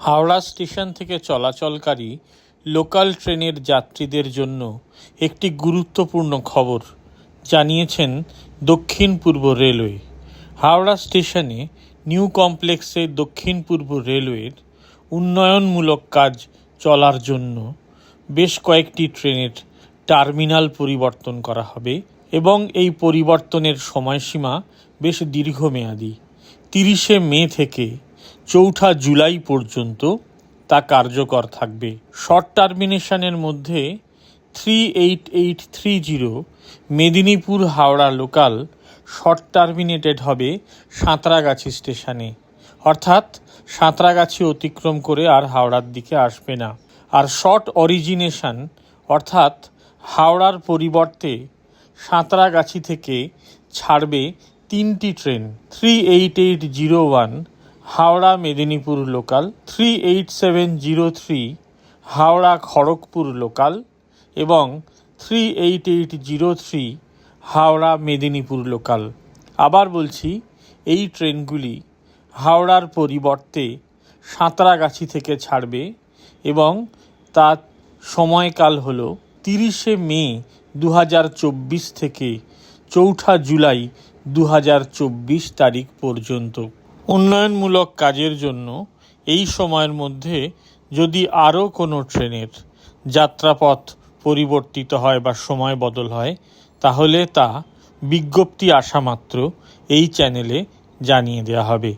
Howrah station থেকে চলাচলকারী local ট্রেনের যাত্রীদের জন্য একটি গুরুত্বপূর্ণ খবর জানিয়েছেন দক্ষিণ পূর্ব রেলওয়ে। হাওড়া স্টেশনে নিউ কমপ্লেক্সে দক্ষিণ পূর্ব রেলওয়ের উন্নয়নমূলক কাজ চলার জন্য বেশ কয়েকটি ট্রেনের টার্মিনাল পরিবর্তন করা হবে এবং এই পরিবর্তনের সময়সীমা বেশ দীর্ঘমেয়াদী। তিরিশে মে থেকে চৌঠা জুলাই পর্যন্ত তা কার্যকর থাকবে। শর্ট টার্মিনেশনের মধ্যে three eight eight three zero, Medinipur Howrah local short terminated হবে সাঁতরাগাছি স্টেশনে। অর্থাৎ সাঁতরাগাছি অতিক্রম করে আর হাওড়ার দিকে আসবে না। আর শর্ট অরিজিনেশন, অর্থাৎ হাওড়ার পরিবর্তে সাঁতরাগাছি থেকে ছাড়বে তিনটি train, three eight eight zero one Howrah Medinipur local three eight seven zero three Howrah Kharagpur local এবং three eight eight zero three Howrah Medinipur local. আবার বলছি, এই ট্রেনগুলি হাওড়ার পরিবর্তে সাঁতরাগাছি থেকে ছাড়বে এবং তার সময়কাল হল তিরিশে মে দু হাজার চব্বিশ থেকে চৌঠা জুলাই দু হাজার চব্বিশ তারিখ পর্যন্ত। উন্নয়নমূলক কাজের জন্য এই সময়ের মধ্যে যদি আরও কোনো ট্রেনের যাত্রাপথ পরিবর্তিত হয় বা সময় বদল হয়, তাহলে তা বিজ্ঞপ্তি আসা মাত্র এই চ্যানেলে জানিয়ে দেওয়া হবে।